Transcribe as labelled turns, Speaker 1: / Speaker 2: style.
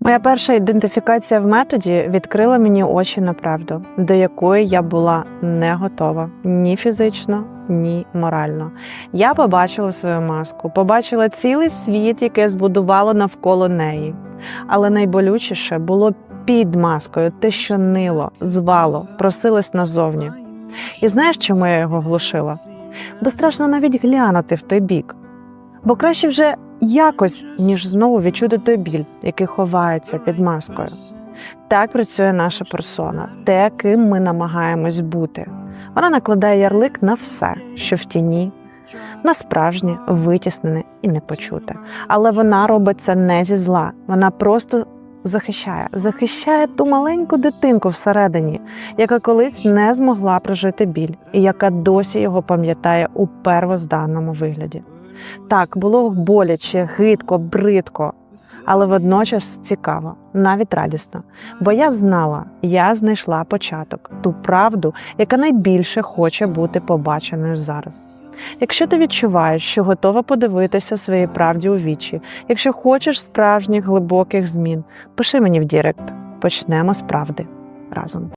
Speaker 1: Моя перша ідентифікація в методі відкрила мені очі на правду, до якої я була не готова ні фізично, ні морально. Я побачила свою маску, побачила цілий світ, який збудувало навколо неї. Але найболючіше було під маскою те, що нило, звало, просилось назовні. І знаєш, чому я його глушила? Бо страшно навіть глянути в той бік. Бо краще вже якось, ніж знову відчути той біль, який ховається під маскою. Так працює наша персона, те, ким ми намагаємось бути. Вона накладає ярлик на все, що в тіні, на справжнє, витіснене і непочуте. Але вона робить це не зі зла, вона просто захищає, захищає ту маленьку дитинку всередині, яка колись не змогла прожити біль, і яка досі його пам'ятає у первозданному вигляді. Так, було боляче, гидко, бридко, але водночас цікаво, навіть радісно. Бо я знала, я знайшла початок, ту правду, яка найбільше хоче бути побаченою зараз. Якщо ти відчуваєш, що готова подивитися своїй правді у вічі, якщо хочеш справжніх глибоких змін, пиши мені в Дірект. Почнемо з правди разом.